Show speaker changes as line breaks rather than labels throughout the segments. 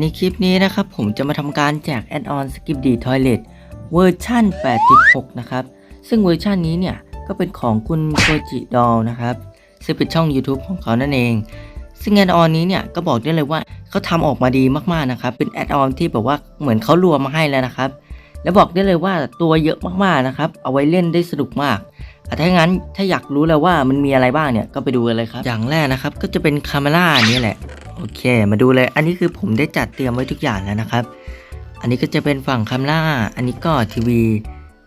ในคลิปนี้นะครับผมจะมาทำการแจกแอดออน Skip d Toilet เวอร์ชั่น 8.6 นะครับ ซึ่งเวอร์ชันนี้เนี่ย ก็เป็นของคุณโคจิดอลนะครับ ซึ่งเป็นช่อง YouTube ของเขานั่นเอง ซึ่งแอดออนนี้เนี่ย ก็บอกได้เลยว่าเขาทำออกมาดีมากๆนะครับ เป็นแอดออนที่แบบว่าเหมือนเขารวมมาให้แล้วนะครับ แล้วบอกได้เลยว่าตัวเยอะมากๆนะครับ เอาไว้เล่นได้สนุกมาก ถ้างั้นถ้าอยากรู้แล้วว่ามันมีอะไรบ้างเนี่ยก็ไปดูกันเลยครับ อย่างแรกนะครับก็จะเป็นคาเมล่านี่แหละ โอเค มาดูเลย อันนี้คือผมได้จัดเตรียมไว้ทุกอย่างแล้วนะครับ อันนี้ก็จะเป็นฝั่งคาเมล่า อันนี้ก็ทีวี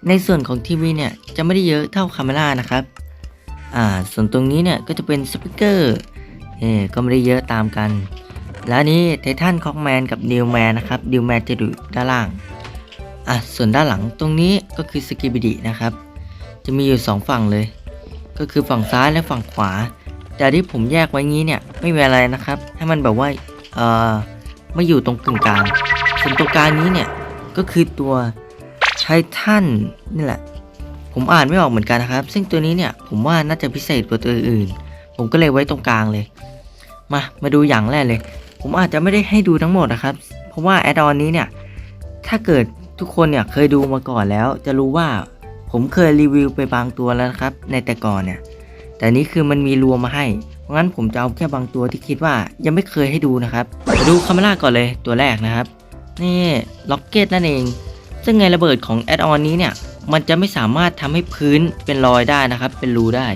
ในส่วนของทีวีเนี่ยจะไม่ได้เยอะเท่าคาเมล่านะครับ อ่า ส่วนตรงนี้เนี่ยก็จะเป็นสปีกเกอร์ เอ่ก็ไม่ได้เยอะตามกัน แล้วอันนี้ไททันคอกแมนกับนิวแมนนะครับ นิวแมนจะอยู่ด้านล่าง อะ ส่วนด้านหลังตรงนี้ก็คือสกิบิดินะครับ จะมีอยู่สองฝั่งเลย ก็คือฝั่งซ้ายและฝั่งขวา แต่ที่ผมแยกไว้งี้เนี่ยไม่มีอะไรนะครับ ให้มันแบบว่าเอ่อไม่อยู่ตรงกึ่งกลางส่วนตรงกลางนี้เนี่ยก็คือตัวไททันนี่แหละ ผมอ่านไม่ออกเหมือนกันนะครับ ซึ่งตัวนี้เนี่ยผมว่าน่าจะพิเศษกว่าตัวอื่น ผมก็เลยไว้ตรงกลางเลย มามาดูอย่างแรกเลย ผมอาจจะไม่ได้ให้ดูทั้งหมดนะครับ เพราะว่าแอดออนนี้เนี่ยถ้าเกิดทุกคนเนี่ยเคยดูมาก่อนแล้ว จะรู้ว่า ผมเคยรีวิวไปบางตัวแล้วครับ ในแต่ก่อนเนี่ย แต่นี้คือมันมีรวมมาให้ เพราะงั้นผมจะเอาแค่บางตัวที่คิดว่ายังไม่เคยให้ดูนะครับมาดูคาเมล่าก่อนเลยตัวแรกนะครับ นี่ล็อกเก็ตนั่นเอง ซึ่งไงระเบิดของแอดออนนี้เนี่ย มันจะไม่สามารถทำให้พื้นเป็นรอยได้นะครับ เป็นรูได้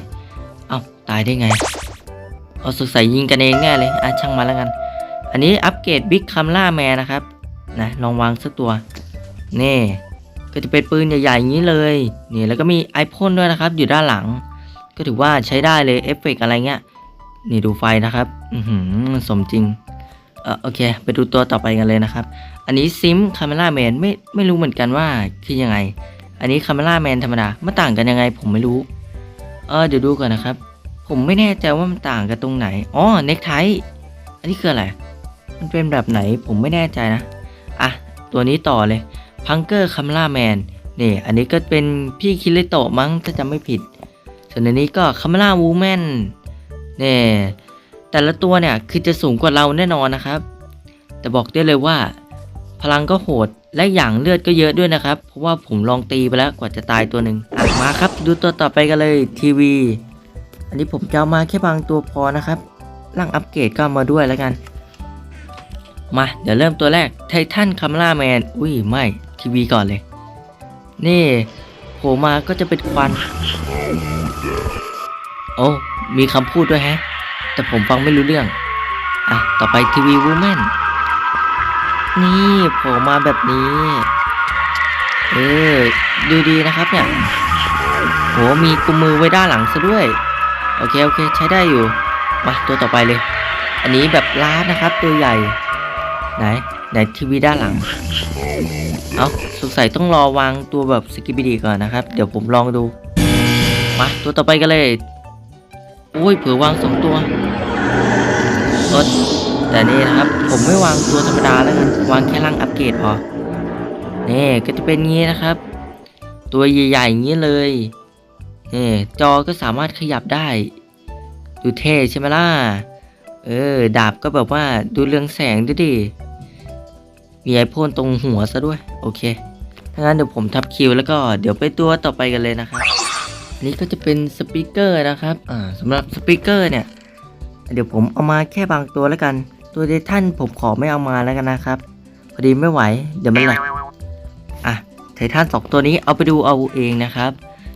เอ้าตายได้ไง เอาสงสัยยิงกันเองแน่เลยอะช่างมาแล้วกัน อันนี้อัปเกรดบิ๊กคัมล่าแมนนะครับนะลองวางสักตัว นี่ ก็จะเป็นปืนใหญ่ๆอย่างนี้เลยนี่แล้วก็มีไอพ่นด้วยนะครับ อยู่ด้านหลัง ก็ถือว่าใช้ได้เลยเอฟเฟกต์อะไรเงี้ยนี่ดูไฟนะครับอือหือสมจริงเออโอเค ไปดูตัวต่อไปกันเลยนะครับ อันนี้ซิมคาเมล่าแมนไม่ไม่รู้เหมือนกันว่าคือยังไง อันนี้คาเมล่าแมนธรรมดามันต่างกันยังไงผมไม่รู้เออเดี๋ยวดูก่อนนะครับ ผมไม่แน่ใจว่ามันต่างกันตรงไหนอ๋อเน็กไทอันนี้คืออะไรมันเป็นแบบไหนผมไม่แน่ใจนะอะตัวนี้ต่อเลย พังเกอร์คัมล่าแมนนี่อันนี้ก็เป็นพี่คิริโตะมั้งถ้าจำไม่ผิด ส่วนอันนี้ก็คัมล่าวูแมนนี่แต่ละตัวเนี่ยคือจะสูงกว่าเราแน่นอนนะครับ แต่บอกได้เลยว่า พลังก็โหดและอย่างเลือดก็เยอะด้วยนะครับ เพราะว่าผมลองตีไปแล้วกว่าจะตายตัวหนึ่งอะมาครับ ดูตัวต่อไปกันเลยทีวี อันนี้ผมจะเอามาแค่บางตัวพอนะครับร่างอัปเกรดก็มาด้วยแล้วกัน มา เดี๋ยวเริ่มตัวแรกไททันคัมล่าแมน อุ้ยไม่ ทีวีก่อนเลย นี่โผล่มาก็จะเป็นควัน โอ้มีคำพูดด้วยแฮะ แต่ผมฟังไม่รู้เรื่อง อะ ต่อไปทีวีวูแมนนี่โผล่มาแบบนี้ เออ ดูดีนะครับเนี่ยโหมีกุมมือไว้ด้านหลังซะด้วย โอเค โอเค ใช้ได้อยู่ มาตัวต่อไปเลย อันนี้แบบล้านะครับ ตัวใหญ่ ไหน ไหนทีวีด้านหลัง เอาสงสัยต้องรอวางตัวแบบสกิบดีก่อนนะครับ เดี๋ยวผมลองดู มาตัวต่อไปกันเลย โอ้ยเผื่อวางสองตัวรถแต่นี่นะครับ ผมไม่วางตัวธรรมดาแล้วกันวางแค่ร่างอัปเกรดพอนี่ก็จะเป็นงี้นะครับ ตัวใหญ่ๆอย่างนี้เลยนี่จอก็สามารถขยับได้ดูเท่ใช่ไหมล่ะเออ ดาบก็แบบว่าดูเรืองแสงด้วยดิ มีไอพ่นตรงหัวซะด้วย โอเคถ้างั้นเดี๋ยวผมทับคิวแล้วก็เดี๋ยวไปตัวต่อไปกันเลยนะครับนนี้ก็จะเป็นสปีกเกอร์นะครับอ่าสำหรับสปีกเกอร์เนี่ย เดี๋ยวผมเอามาแค่บางตัวแล้วกัน ตัวเดท่านผมขอไม่เอามาแล้วกันนะครับ พอดีไม่ไหว เดี๋ยวมันแหลกอะไททันสองตัวนี้เอาไปดูเอาเองนะครับ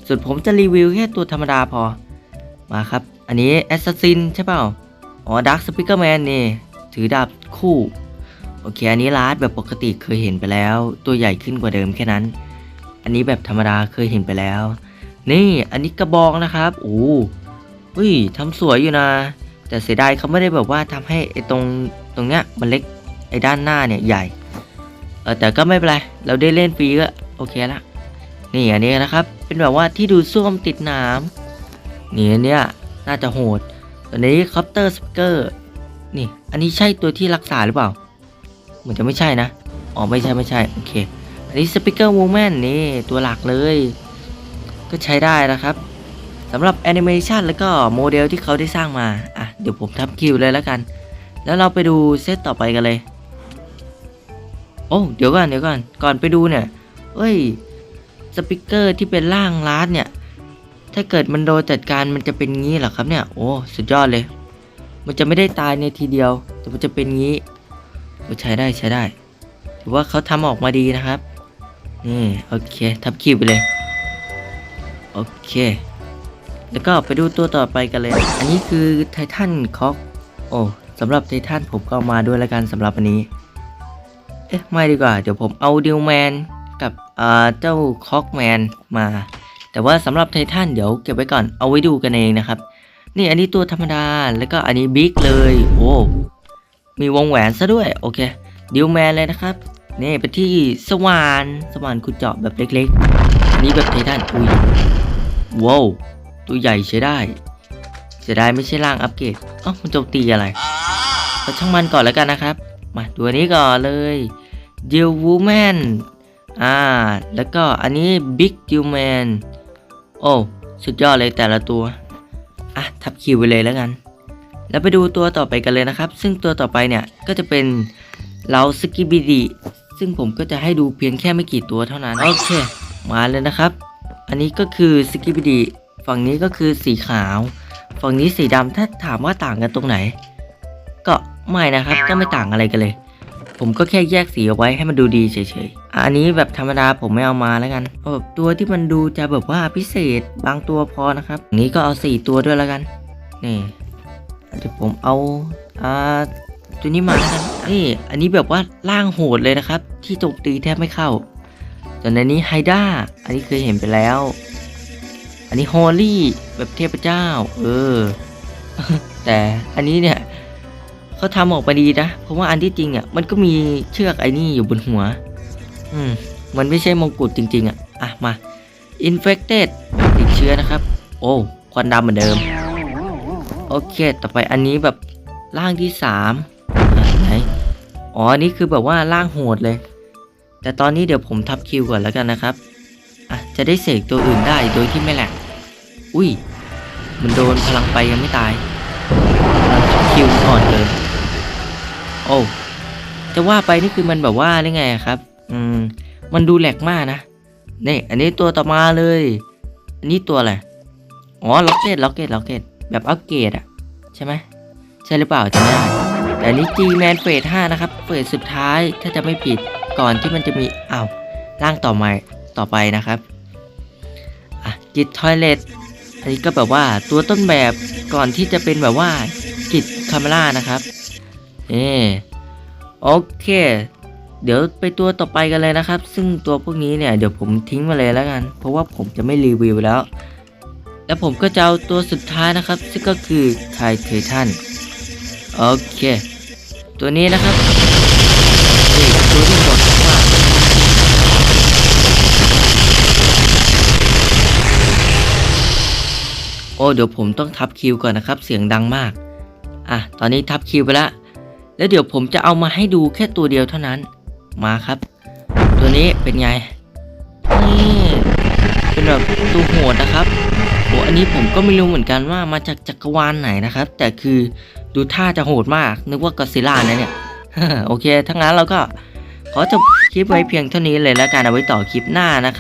ส่วนผมจะรีวิวแค่ตัวธรรมดาพอ มาครับ อันนี้แอสซัสซินใช่เปล่า อ๋อดักสปิเกอร์แมนนี่ ถือดาบคู่ โอเค อันนี้ลาร์ดแบบปกติเคยเห็นไปแล้ว ตัวใหญ่ขึ้นกว่าเดิมแค่นั้น อันนี้แบบธรรมดาเคยเห็นไปแล้ว นี่อันนี้กระบองนะครับโอ้เฮ้ยทำสวยอยู่นะ แต่เสียดายเขาไม่ได้แบบว่าทำให้ไอ้ตรงตรงเนี้ยมันเล็กไอ้ด้านหน้าเนี่ยใหญ่เออแต่ก็ไม่เป็นไรเราได้เล่นฟรีก็โอเคละนี่อันนี้นะครับ เป็นแบบว่าที่ดูส้วมติดหน้ำนี่อันเนี้ยน่าจะโหดตัวนี้คอปเตอร์สปเกอร์นี่อันนี้ใช่ตัวที่รักษาหรือเปล่า เหมือนจะไม่ใช่นะ อ๋อไม่ใช่ไม่ใช่โอเค อันนี้สปิเกอร์วูแมนนี่ตัวหลักเลย ก็ใช้ได้นะครับสำหรับแอนิเมชันแล้วก็โมเดลที่เขาได้สร้างมา อะ เดี๋ยวผมทับคิวเลยแล้วกัน แล้วเราไปดูเซตต่อไปกันเลย โอ้เดี๋ยวก่อนเดี๋ยวก่อน ก่อนไปดูเนี่ย เอ้ย สปิเกอร์ที่เป็นร่างลาดเนี่ย ถ้าเกิดมันโดนจัดการมันจะเป็นงี้เหรอครับเนี่ย โอ้ สุดยอดเลย มันจะไม่ได้ตายในทีเดียว แต่มันจะเป็นงี้ ใช้ได้ใช้ได้ถือว่าเขาทำออกมาดีนะครับนี่โอเคทับคิวไปเลยโอเค แล้วก็ไปดูตัวต่อไปกันเลย อันนี้คือไททันคอกโอ้สำหรับไททันผมก็ามาด้วยแล้วกันสำหรับอันนี้ เอ๊ะไม่ดีกว่า เดี๋ยวผมเอาดิวแมนกับอ่าเจ้าคอกแมนมา แต่ว่าสำหรับไททันเดี๋ยวเก็บไว้ก่อนเอาไว้ดูกันเองนะครับ นี่อันนี้ตัวธรรมดาแล้วก็อันนี้บิ๊กเลย โอ้ มีวงแหวนซะด้วย โอเค ดิวแมนเลยนะครับ นี่ไปที่สว่านสว่านขุดเจาะแบบเล็กๆ อันนี้แบบไททันอุ้ยว้าวตัวใหญ่ใช้ได้เสียดายไม่ใช่ร่างอัปเกรดเอ้ามันโจมตีอะไรก็ช่างมันก่อนแล้วกันนะครับ มาดูอันนี้ก่อนเลยดิววูแมนอ่า แล้วก็อันนี้บิ๊กดิวแมนโอ้ สุดยอดเลยแต่ละตัว อะ ทับคิวไปเลยแล้วกัน แล้วไปดูตัวต่อไปกันเลยนะครับ ซึ่งตัวต่อไปเนี่ยก็จะเป็นเราสกิบิดีซึ่งผมก็จะให้ดูเพียงแค่ไม่กี่ตัวเท่านั้น โอเค มาเลยนะครับ อันนี้ก็คือสกิบิดีฝั่งนี้ก็คือสีขาว ฝั่งนี้สีดำถ้าถามว่าต่างกันตรงไหน ก็ไม่นะครับ ก็ไม่ต่างอะไรกันเลย ผมก็แค่แยกสีเอาไว้ให้มันดูดีเฉยๆ อันนี้แบบธรรมดาผมไม่เอามาแล้วกันเอาแบบตัวที่มันดูจะแบบว่าพิเศษบางตัวพอนะครับนนี้ก็เอาสี่ตัวด้วยแล้วกัน นี่ เดี๋ยวผมเอาอ่าตัวนี้มาแล้วกันนี่อันนี้แบบว่าล่างโหดเลยนะครับ ที่โจมตีแทบไม่เข้าส่วนอันนี้ไฮด้าอันนี้เคยเห็นไปแล้ว อันนี้ฮอลลี่แบบเทพเจ้า เออ แต่อันนี้เนี่ยเขาทำออกมาดีนะเพราะว่าอันที่จริงอะมันก็มีเชือกไอ้นี่อยู่บนหัว อืมมันไม่ใช่มงกุฎจริง ๆ อะ อะมา infected ติดเชื้อนะครับ โอ้ควันดำเหมือนเดิม โอเค ต่อไปอันนี้แบบร่างที่สามไหนอ๋ออันนี้คือแบบว่าร่างโหดเลย แต่ตอนนี้เดี๋ยวผมทับคิวก่อนแล้วกันนะครับอะจะได้เสกตัวอื่นได้โดยที่ไม่แหลกอุ้ย มันโดนพลังไปยังไม่ตายพลังทับคิวอ่อนเกินโอ้จะว่าไปนี่คือมันแบบว่าได้ไงครับ อืม มันดูแหลกมากนะนี่อันนี้ตัวต่อมาเลย อันนี้ตัวอะไร อ๋อล็อกเก็ตล็อกเก็ตล็อกเก็ต แบบอัปเกรดอะใช่ไหมใช่หรือเปล่าจำไม่ได้แต่นี้ G Man เฟส5นะครับเฟสสุดท้ายถ้าจะไม่ผิดก่อนที่มันจะมีอ้าวร่างต่อมาต่อไปนะครับอะจิตทอยเลตอันนี้ก็แบบว่าตัวต้นแบบก่อนที่จะเป็นแบบว่าจิตคาเมล่านะครับเอโอเค เดี๋ยวไปตัวต่อไปกันเลยนะครับ ซึ่งตัวพวกนี้เนี่ยเดี๋ยวผมทิ้งมาเลยแล้วกัน เพราะว่าผมจะไม่รีวิวแล้ว แล้วผมก็จะเอาตัวสุดท้ายนะครับ ซึ่งก็คือไทเททันโอเค ตัวนี้นะครับตัวที่บอกว่าโอ้เดี๋ยวผมต้องทับคิวก่อนนะครับ เสียงดังมาก อะ ตอนนี้ทับคิวไปล้วแล้วเดี๋ยวผมจะเอามาให้ดูแค่ตัวเดียวเท่านั้น มาครับ ตัวนี้เป็นไงนี่เป็นแบบตัวโหดนะครับ โอ้อันนี้ผมก็ไม่รู้เหมือนกันว่ามาจากจักรวาลไหนนะครับ แต่คือดูท่าจะโหดมาก นึกว่ากอซิลล่านะเนี่ยโอเค ทั้งนั้นเราก็ขอจบคลิปไว้เพียงเท่านี้เลยแล้วกันเอาไว้ต่อคลิปหน้านะครับ